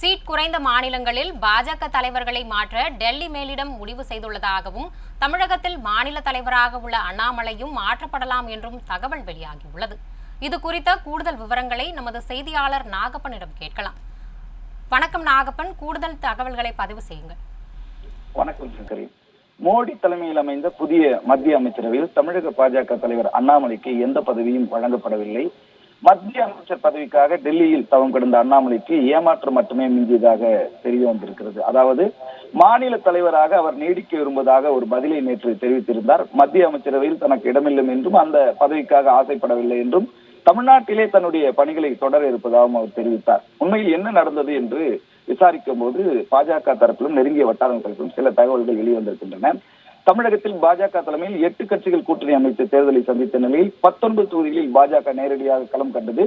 Seat குறைந்த மாநிலங்களில் பாஜக தலைவர்களை மாற்ற டெல்லி மேலிடம் முடிவு செய்துள்ளதாகவும் தமிழகத்தில் மாநில தலைவராக உள்ள அண்ணாமலையும் மாற்றப்படலாம் என்றும் தகவல் வெளியாகியுள்ளது. இது குறித்த கூடுதல் விவரங்களை நமது செய்தியாளர் நாகப்பனிடம் கேட்கலாம். வணக்கம் நாகப்பன். கூடுதல் தகவல்களை பதிவு செய்யுங்கள். வணக்கம் சங்கரி. மோடி தலைமையில் அமைந்த புதிய மத்திய அமைச்சரவையில் தமிழக பாஜக தலைவர் அண்ணாமலைக்கு எந்த பதவியும் வழங்கப்படவில்லை. மத்திய அமைச்சர் பதவிக்காக டெல்லியில் தவம் கிடந்த அண்ணாமலைக்கு ஏமாற்றம் மட்டுமே மிஞ்சியதாக தெரிய வந்திருக்கிறது. அதாவது மாநில தலைவராக அவர் நீடிக்க விரும்புவதாக ஒரு பதிலை நேற்று தெரிவித்திருந்தார். மத்திய அமைச்சரவையில் தனக்கு இடமில்லை என்றும் அந்த பதவிக்காக ஆசைப்படவில்லை என்றும் தமிழ்நாட்டிலே தன்னுடைய பணிகளை தொடர இருப்பதாகவும் அவர் தெரிவித்தார். உண்மையில் என்ன நடந்தது என்று விசாரிக்கும் போது பாஜக தரப்பிலும் நெருங்கிய வட்டாரங்களுக்கும் சில தகவல்கள் வெளிவந்திருக்கின்றன. தமிழகத்தில் பாஜக தலைமையில் எட்டு கட்சிகள் கூட்டணி அமைத்து தேர்தலை சந்தித்த நிலையில் பத்தொன்பது தொகுதிகளில் பாஜக நேரடியாக களம் கண்டது.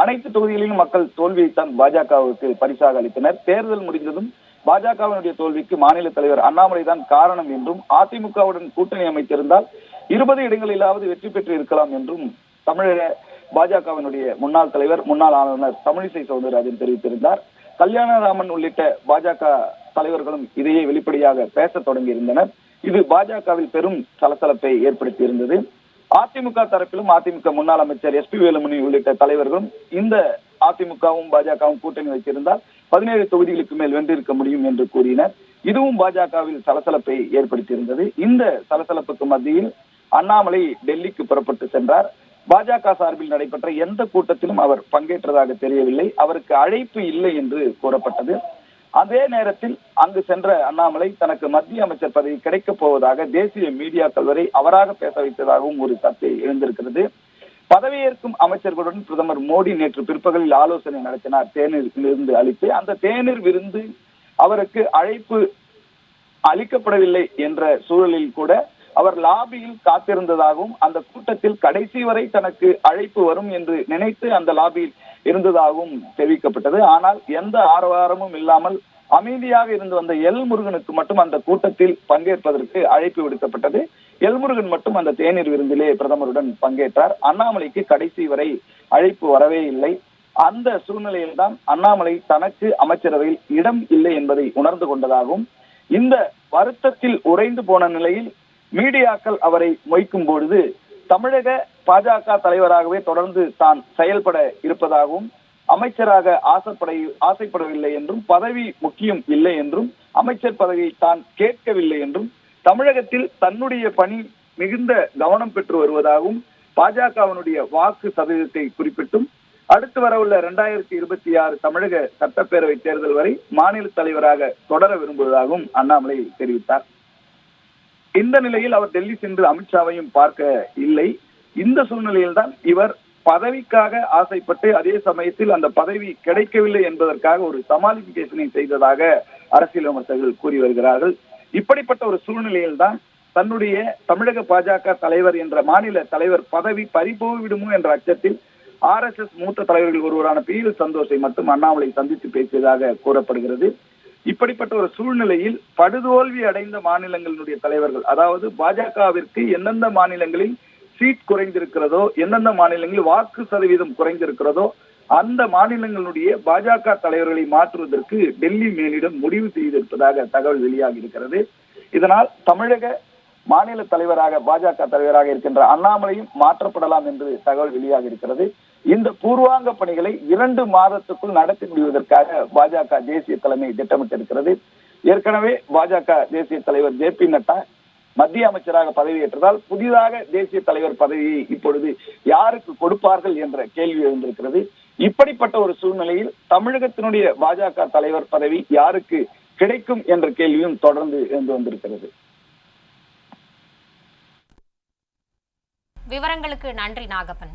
அனைத்து தொகுதிகளிலும் மக்கள் தோல்வியைத்தான் பாஜகவுக்கு பரிசாக அளித்தனர். தேர்தல் முடிந்ததும் பாஜகவினுடைய தோல்விக்கு மாநில தலைவர் அண்ணாமலை தான் காரணம் என்றும் அதிமுகவுடன் கூட்டணி அமைத்திருந்தால் இருபது இடங்களிலாவது வெற்றி பெற்று இருக்கலாம் என்றும் தமிழக பாஜகவினுடைய முன்னாள் தலைவர் முன்னாள் ஆளுநர் தமிழிசை சவுந்தரராஜன் தெரிவித்திருந்தார். கல்யாணராமன் உள்ளிட்ட பாஜக தலைவர்களும் இதையே வெளிப்படையாக பேசத் தொடங்கி இருந்தனர் இது பாஜகவில் பெரும் சலசலப்பை ஏற்படுத்தி இருந்தது அதிமுக தரப்பிலும் அதிமுக முன்னாள் அமைச்சர் எஸ் பி வேலுமணி உள்ளிட்ட தலைவர்களும் இந்த அதிமுகவும் பாஜகவும் கூட்டணி வைத்திருந்தால் பதினேழு தொகுதிகளுக்கு மேல் வென்றிருக்க முடியும் என்று கூறினர். இதுவும் பாஜகவில் சலசலப்பை ஏற்படுத்தியிருந்தது. இந்த சலசலப்புக்கு மத்தியில் அண்ணாமலை டெல்லிக்கு புறப்பட்டு சென்றார். பாஜக சார்பில் நடைபெற்ற எந்த கூட்டத்திலும் அவர் பங்கேற்றதாக தெரியவில்லை. அவருக்கு அழைப்பு இல்லை என்று கூறப்பட்டது. அதே நேரத்தில் அங்கு சென்ற அண்ணாமலை தனக்கு மத்திய அமைச்சர் பதவி கிடைக்கப் போவதாக தேசிய மீடியாக்கள் வரை அவராக பேச வைத்ததாகவும் ஒரு சர்ச்சை எழுந்திருக்கிறது. பதவியேற்கும் அமைச்சர்களுடன் பிரதமர் மோடி நேற்று பிற்பகலில் ஆலோசனை நடத்தினார். தேநீர் விருந்து அளித்து அந்த தேநீர் விருந்து அவருக்கு அழைப்பு அளிக்கப்படவில்லை என்ற சூழலில் கூட அவர் லாபியில் காத்திருந்ததாகவும் அந்த கூட்டத்தில் கடைசி வரை தனக்கு அழைப்பு வரும் என்று நினைத்து அந்த லாபியில் இருந்ததாகவும் தெரிவிக்கப்பட்டது. ஆனால் எந்த ஆரவாரமும் இல்லாமல் அமைதியாக இருந்து வந்த எல் முருகனுக்கு மட்டும் அந்த கூட்டத்தில் பங்கேற்பதற்கு அழைப்பு விடுக்கப்பட்டது. எல் முருகன் மட்டும் அந்த தேநீர் விருந்திலே பிரதமருடன் பங்கேற்றார். அண்ணாமலைக்கு கடைசி வரை அழைப்பு வரவே இல்லை. அந்த சூழ்நிலையில்தான் அண்ணாமலை தனக்கு அமைச்சரவையில் இடம் இல்லை என்பதை உணர்ந்து கொண்டதாகவும் இந்த வருத்தத்தில் உறைந்து போன நிலையில் மீடியாக்கள் அவரை மொய்க்கும் பொழுது தமிழக பாஜக தலைவராகவே தொடர்ந்து தான் செயல்பட இருப்பதாகவும் அமைச்சராக ஆசைப்பட ஆசைப்படவில்லை என்றும் பதவி முக்கியம் இல்லை என்றும் அமைச்சர் பதவியை தான் கேட்கவில்லை என்றும் தமிழகத்தில் தன்னுடைய பணி மிகுந்த கவனம் பெற்று வருவதாகவும் பாஜகவினுடைய வாக்கு சதவீதத்தை குறிப்பிட்டும் அடுத்து வரவுள்ள இரண்டாயிரத்தி இருபத்தி ஆறு தமிழக சட்டப்பேரவை தேர்தல் வரை மாநில தலைவராக தொடர விரும்புவதாகவும் அண்ணாமலை தெரிவித்தார். இந்த நிலையில் அவர் டெல்லி சென்று அமித்ஷாவையும் பார்க்க இல்லை. இந்த சூழ்நிலையில் தான் இவர் பதவிக்காக ஆசைப்பட்டு அதே சமயத்தில் அந்த பதவி கிடைக்கவில்லை என்பதற்காக ஒரு சமாளிபிகேஷனை செய்ததாக அரசியல் விமர்சகர்கள் கூறி வருகிறார்கள். இப்படிப்பட்ட ஒரு சூழ்நிலையில் தான் தன்னுடைய தமிழக பாஜக தலைவர் என்ற மாநில தலைவர் பதவி பறிபோய்விடுமோ என்ற அச்சத்தில் ஆர் எஸ் எஸ் மூத்த தலைவர்கள் ஒருவரான பி எல் சந்தோஷை மட்டும் அண்ணாமலை சந்தித்து பேசியதாக கூறப்படுகிறது. இப்படிப்பட்ட ஒரு சூழ்நிலையில் படுதோல்வி அடைந்த மாநிலங்களினுடைய தலைவர்கள் அதாவது பாஜகவிற்கு எந்தெந்த மாநிலங்களில் சீட் குறைந்திருக்கிறதோ எந்தெந்த மாநிலங்களில் வாக்கு சதவீதம் குறைந்திருக்கிறதோ அந்த மாநிலங்களுடைய பாஜக தலைவர்களை மாற்றுவதற்கு டெல்லி மேலிடம் முடிவு செய்திருப்பதாக தகவல் வெளியாகி இருக்கிறது. இதனால் தமிழக மாநில தலைவராக பாஜக தலைவராக இருக்கின்ற அண்ணாமலையும் மாற்றப்படலாம் என்று தகவல் வெளியாகி இருக்கிறது. இந்த பூர்வாங்க பணிகளை இரண்டு மாதத்துக்குள் நடத்தி முடிவதற்காக பாஜக தேசிய தலைமை திட்டமிட்டிருக்கிறது. ஏற்கனவே பாஜக தேசிய தலைவர் ஜே பி நட்டா மத்திய அமைச்சராக பதவியேற்றதால் புதிதாக தேசிய தலைவர் பதவியை இப்பொழுது யாருக்கு கொடுப்பார்கள் என்ற கேள்வி எழுந்திருக்கிறது. இப்படிப்பட்ட ஒரு சூழ்நிலையில் தமிழகத்தினுடைய பாஜக தலைவர் பதவி யாருக்கு கிடைக்கும் என்ற கேள்வியும் தொடர்ந்து எழுந்து வந்திருக்கிறது. விவரங்களுக்கு நன்றி நாகப்பன்.